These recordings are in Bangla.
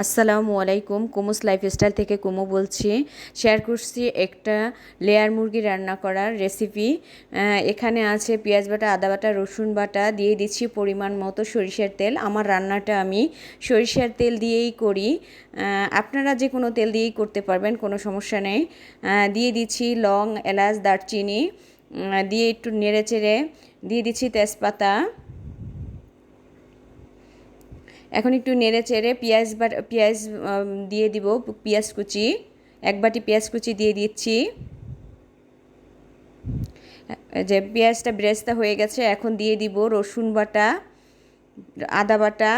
আসসালামু আলাইকুম, কুমুস লাইফস্টাইল থেকে কুমু বলছি। শেয়ার করছি একটা লেয়ার মুরগি রান্না করার রেসিপি এখানে আছে পেঁয়াজ বাটা, আদা বাটা, রসুন বাটা, দিয়ে দিচ্ছি পরিমাণ মতো সরিষার তেল। আমার রান্নাটা আমি সরিষার তেল দিয়েই করি। আপনারা যে কোনো তেল দিয়েই করতে পারবেন, কোনো সমস্যা নেই। দিয়ে দিচ্ছি লং, এলাচ, দারচিনি। দিয়ে একটু নেড়ে চেড়ে দিয়ে দিচ্ছি তেজপাতা। এখন একটু নেড়ে চেড়ে পেঁয়াজ বা, পেঁয়াজ দিয়ে দিব পেঁয়াজ কুচি। এক বাটি পেঁয়াজ কুচি দিয়ে দিচ্ছি। যে পেঁয়াজটা ব্রেস্তা হয়ে গেছে, এখন দিয়ে দিব রসুন বাটা, আদা বাটা।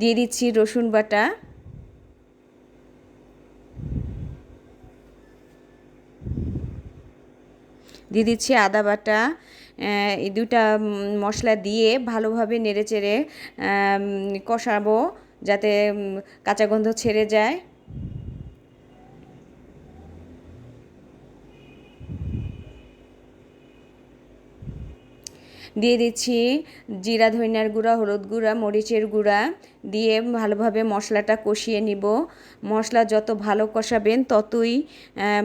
দিয়ে দিচ্ছি রসুন বাটা। দিয়ে দিচ্ছি আদা বাটা এই দুটা মশলা দিয়ে ভালোভাবে নেড়ে চেড়ে কষাবো যাতে কাঁচা গন্ধ ছেড়ে যায়। দিয়ে দিচ্ছি জিরা, ধনিয়ার গুঁড়া, হলুদ গুঁড়া, মরিচের গুঁড়া দিয়ে ভালোভাবে মশলাটা কষিয়ে নিব। মশলা যত ভালো কষাবেন ততই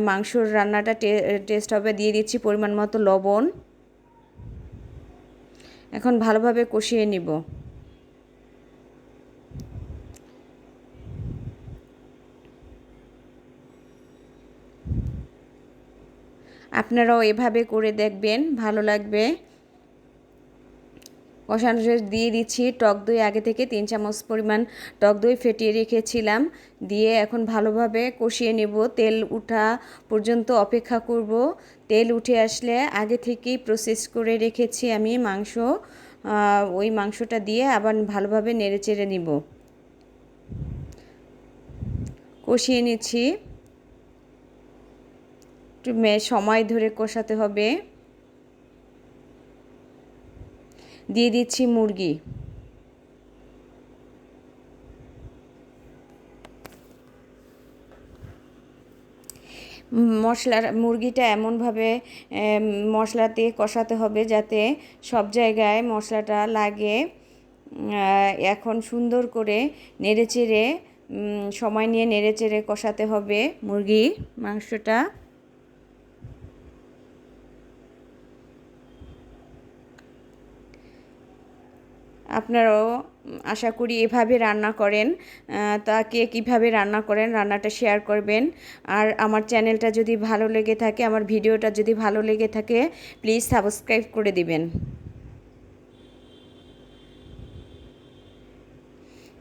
মাংসর রান্নাটা টেস্ট হবে। দিয়ে দিচ্ছি পরিমাণ মতো লবণ। এখন ভালোভাবে কষিয়ে নিব। আপনারাও এভাবে করে দেখবেন, ভালো লাগবে। কষানো শেষ দিয়ে দিচ্ছি টক দই আগে থেকে তিন চামচ পরিমাণ টক দই ফেটিয়ে রেখেছিলাম। দিয়ে এখন ভালোভাবে কষিয়ে নেব। তেল উঠা পর্যন্ত অপেক্ষা করব। তেল উঠে আসলে আগে থেকেই প্রসেস করে রেখেছি আমি মাংস। ওই মাংসটা দিয়ে আবার ভালোভাবে নেড়ে চেড়ে নিব। কষিয়ে নিচ্ছি। একটু সময় ধরে কষাতে হবে। দিয়ে দিচ্ছি মুরগি। মশলার, মুরগিটা এমনভাবে মশলাতে কষাতে হবে যাতে সব জায়গায় মশলাটা লাগে। এখন সুন্দর করে নেড়েচেড়ে সময় নিয়ে নেড়েচেড়ে কষাতে হবে মুরগি মাংসটা। আপনারাও আশা করি এভাবে রান্না করেন তা কে কীভাবে রান্না করেন, রান্নাটা শেয়ার করবেন। আর আমার চ্যানেলটা যদি ভালো লেগে থাকে, আমার ভিডিওটা যদি ভালো লেগে থাকে প্লিজ সাবস্ক্রাইব করে দিবেন।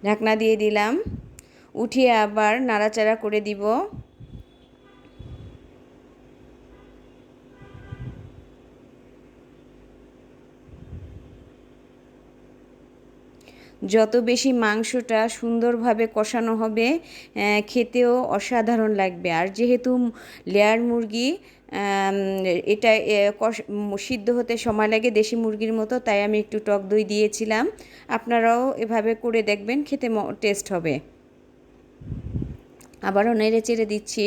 ঢাকনা দিয়ে দিলাম। উঠিয়ে আবার নাড়াচাড়া করে দিব। যত বেশি মাংসটা সুন্দরভাবে কষানো হবে খেতেও অসাধারণ লাগবে। আর যেহেতু লেয়ার মুরগি এটা সিদ্ধ হতে সময় লাগে দেশি মুরগির মতো, তাই আমি একটু টক দই দিয়েছিলাম। আপনারাও এভাবে করে দেখবেন, খেতে টেস্ট হবে। আবারও নেড়ে চেড়ে দিচ্ছি।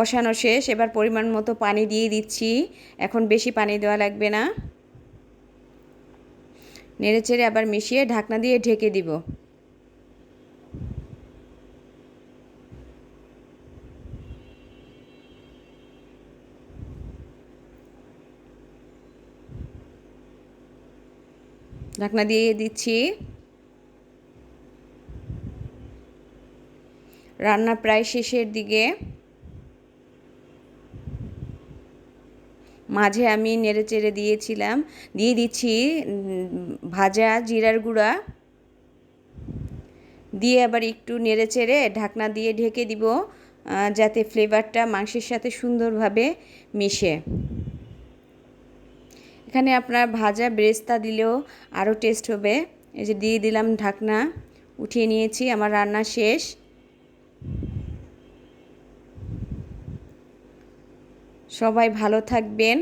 কষানো শেষ, এবার পরিমাণ মতো পানি দিয়ে দিচ্ছি। এখন বেশি পানি দেওয়া লাগবে না। নেড়ে চেড়ে আবার মিশিয়ে ঢাকনা দিয়ে ঢেকে দিব। ঢাকনা দিয়ে দিচ্ছি। রান্না প্রায় শেষের দিকে। মাঝে আমি নেড়ে চেড়ে দিয়েছিলাম। দিয়ে দিচ্ছি ভাজা জিরার গুঁড়া। দিয়ে আবার একটু নেড়ে চেড়ে ঢাকনা দিয়ে ঢেকে দিব যাতে ফ্লেভারটা মাংসের সাথে সুন্দরভাবে মিশে। এখানে আপনার ভাজা ব্রেস্তা দিলেও আরও টেস্ট হবে। এই যে দিয়ে দিলাম ঢাকনা, উঠিয়ে নিয়েছি, আমার রান্না শেষ। সবাই ভালো থাকবেন।